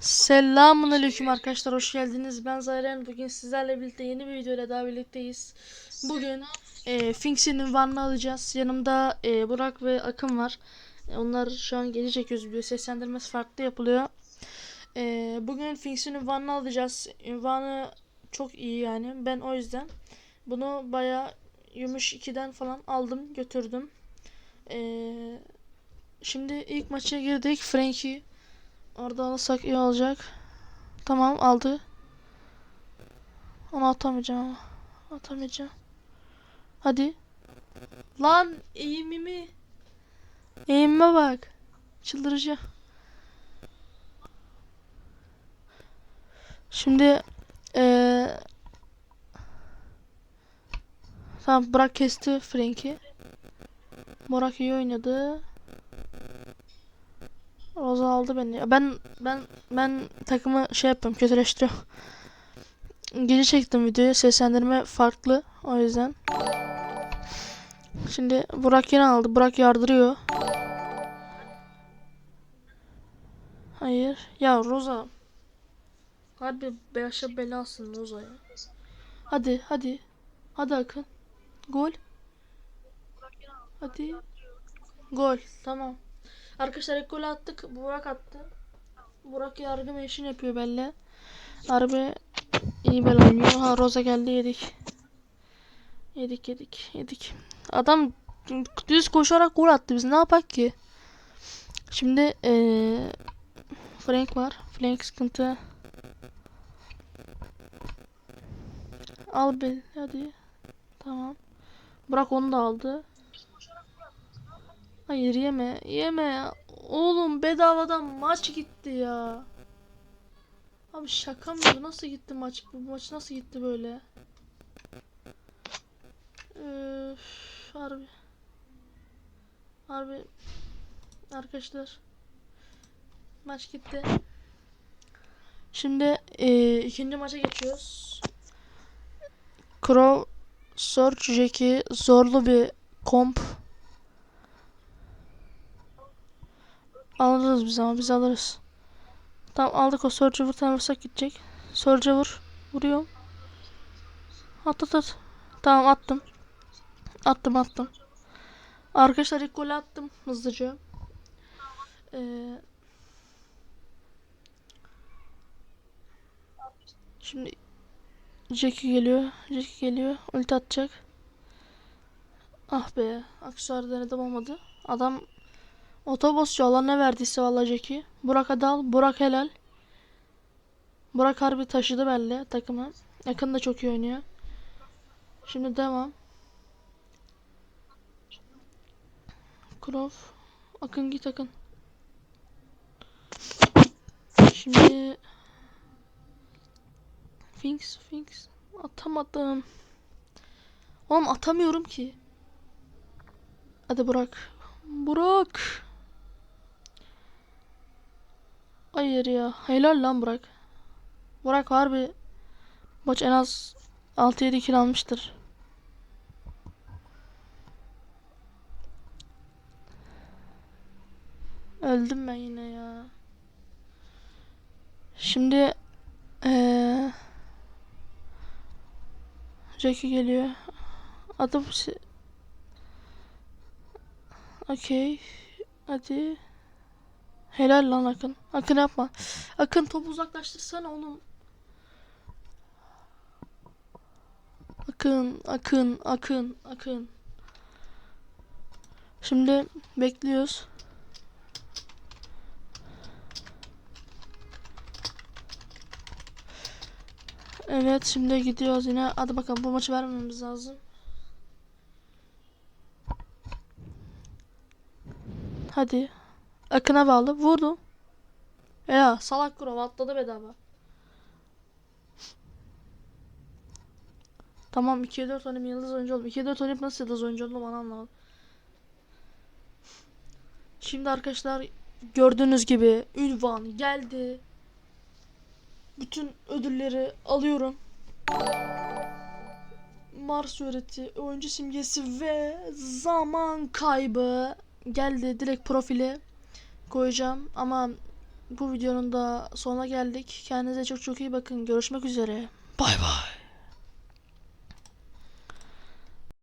Selamun aleyküm arkadaşlar hoş geldiniz. Ben Zahren. Bugün sizlerle birlikte yeni bir videoyla daha birlikteyiz. Bugün e, Finks'in vanını alacağız. Yanımda e, Burak ve Akın var. E, onlar şu an geri çekiyoruz video. Seslendirmesi farklı yapılıyor. E, bugün Finks'in vanını alacağız. Vanı çok iyi yani. Ben o yüzden bunu baya Yumuş 2'den falan aldım götürdüm. E, şimdi ilk maça girdik. Frankie Orada alırsak iyi olacak. Tamam aldı. Onu atamayacağım ama. Atamayacağım. Hadi. Lan eğimimi. Eğimime bak. Çıldıracağım. Şimdi eee Tamam Burak kesti Frank'i. Burak iyi oynadı. Roza aldı beni. Ben ben ben takımı şey yapıyorum, kötüleştiriyorum. Geri çektim videoyu. Seslendirme farklı. O yüzden. Şimdi Burak yine aldı. Burak yardırıyor. Hayır. Ya Roza. Harbi başa belasın Roza ya. Hadi hadi. Hadi Akın. Gol. Hadi. Gol. Tamam. Arkadaşlar ilk golü attık. Burak attı. Burak yargı işini yapıyor belli. Harbi iyi bel oynuyor. Ha Roza geldi yedik. Yedik yedik yedik. Adam düz koşarak gol attı. Biz ne yapak ki? Şimdi ee, Frank var. Frank sıkıntı. Al be hadi. Tamam. Burak onu da aldı. Hayır yeme. Yeme. Oğlum bedavadan maç gitti ya. Abi şaka mı bu? Nasıl gitti maç? Bu maç nasıl gitti böyle? Üf, harbi. Harbi. Arkadaşlar. Maç gitti. Şimdi e, ikinci maça geçiyoruz. Crow Search Jackie zorlu bir komp. Alırız biz ama biz alırız. Tamam aldık o Surge'ı vur vursak gidecek. Surge'ı vur. Vuruyorum. At at at. Tamam attım. Attım attım. Arkadaşlar ilk golü attım hızlıca. Ee, şimdi Jackie geliyor. Jackie geliyor. Ulti atacak. Ah be. Aksesuar denedim olmadı. Adam Otobüsçü Allah ne verdiyse vallahi Jackie. Burak hadi al. Burak helal. Burak harbi taşıdı belli takımı. Yakın da çok iyi oynuyor. Şimdi devam. Krov. Akın git Akın. Şimdi Finks Finks atamadım. Oğlum atamıyorum ki. Hadi Burak. Burak. Hayır ya. Helal lan Burak. Burak harbi maç en az 6-7 kill almıştır. Öldüm ben yine ya. Şimdi ee, Jackie geliyor. Adı bu şey- Okey. Hadi. Helal lan Akın. Akın yapma. Akın topu uzaklaştırsana oğlum. Akın, Akın, Akın, Akın. Şimdi bekliyoruz. Evet şimdi gidiyoruz yine. Hadi bakalım bu maçı vermemiz lazım. Hadi. Akına bağlı. Vurdum. Ya salak kurov atladı bedava. Tamam 2'ye 4 oynayayım yıldız oyuncu oldum. 2'ye 4 oynayıp nasıl yıldız oyuncu oldum bana anlamadım. Şimdi arkadaşlar gördüğünüz gibi ünvan geldi. Bütün ödülleri alıyorum. Mars öğreti, oyuncu simgesi ve zaman kaybı geldi direkt profile koyacağım ama bu videonun da sonuna geldik. Kendinize çok çok iyi bakın. Görüşmek üzere. Bay bay.